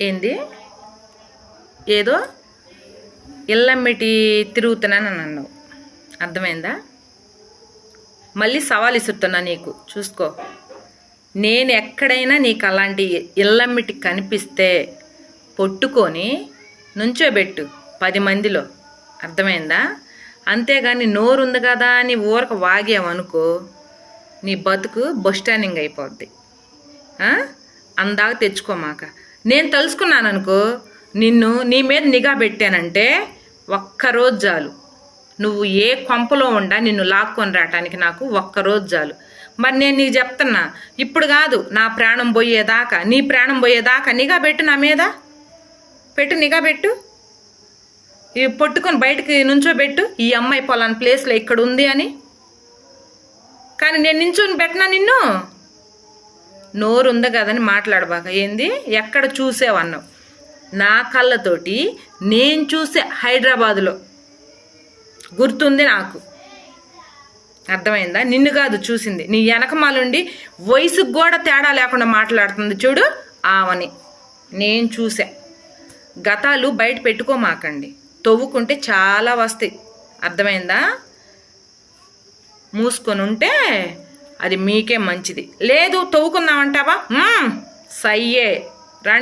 ఏంది? ఏదో ఇల్లమ్మిటి తిరుగుతున్నాను అని అన్నావు. అర్థమైందా? మళ్ళీ సవాల్ ఇస్తున్నా నీకు. చూసుకో. నేను ఎక్కడైనా నీకు అలాంటి ఇల్లమ్మిటి కనిపిస్తే పొట్టుకొని నుంచోబెట్టు పది మందిలో. అర్థమైందా? అంతేగాని నోరుంది కదా అని ఊరక వాగామనుకో నీ బతుకు బస్టాండింగ్ అయిపోద్ది. అందాక తెచ్చుకోమాక. నేను తలుసుకున్నాను అనుకో నిన్ను నీ మీద నిఘా పెట్టానంటే ఒక్కరోజు చాలు. నువ్వు ఏ కొంపలో ఉండా నిన్ను లాక్కొని రావటానికి నాకు ఒక్కరోజు చాలు. మరి నేను నీకు చెప్తున్నా ఇప్పుడు కాదు నా ప్రాణం పోయేదాకా నీ ప్రాణం పోయేదాకా నిఘా పెట్టు నా మీద. పెట్టు నిఘా పెట్టు. ఇవి పొట్టుకొని బయటకి నుంచోబెట్టు ఈ అమ్మాయి పొలాన్ ప్లేస్లో ఇక్కడ ఉంది అని. కానీ నేను నించొని పెట్టినా నిన్ను? నోరు ఉంది కదని మాట్లాడబాక. ఏంది? ఎక్కడ చూసేవన్నావు? నా కళ్ళతోటి నేను చూసే హైదరాబాదులో. గుర్తుంది నాకు. అర్థమైందా? నిన్ను కాదు చూసింది. నీ వెనకమాలుండి వయసుకు కూడా తేడా లేకుండా మాట్లాడుతుంది చూడు ఆవని. నేను చూసా. గతాలు బయట పెట్టుకోమాకండి. తవ్వుకుంటే చాలా వస్తాయి. అర్థమైందా? మూసుకొని ఉంటే అది మీకే మంచిది. లేదు తవ్వుకుందామంటావా? సయ్యే.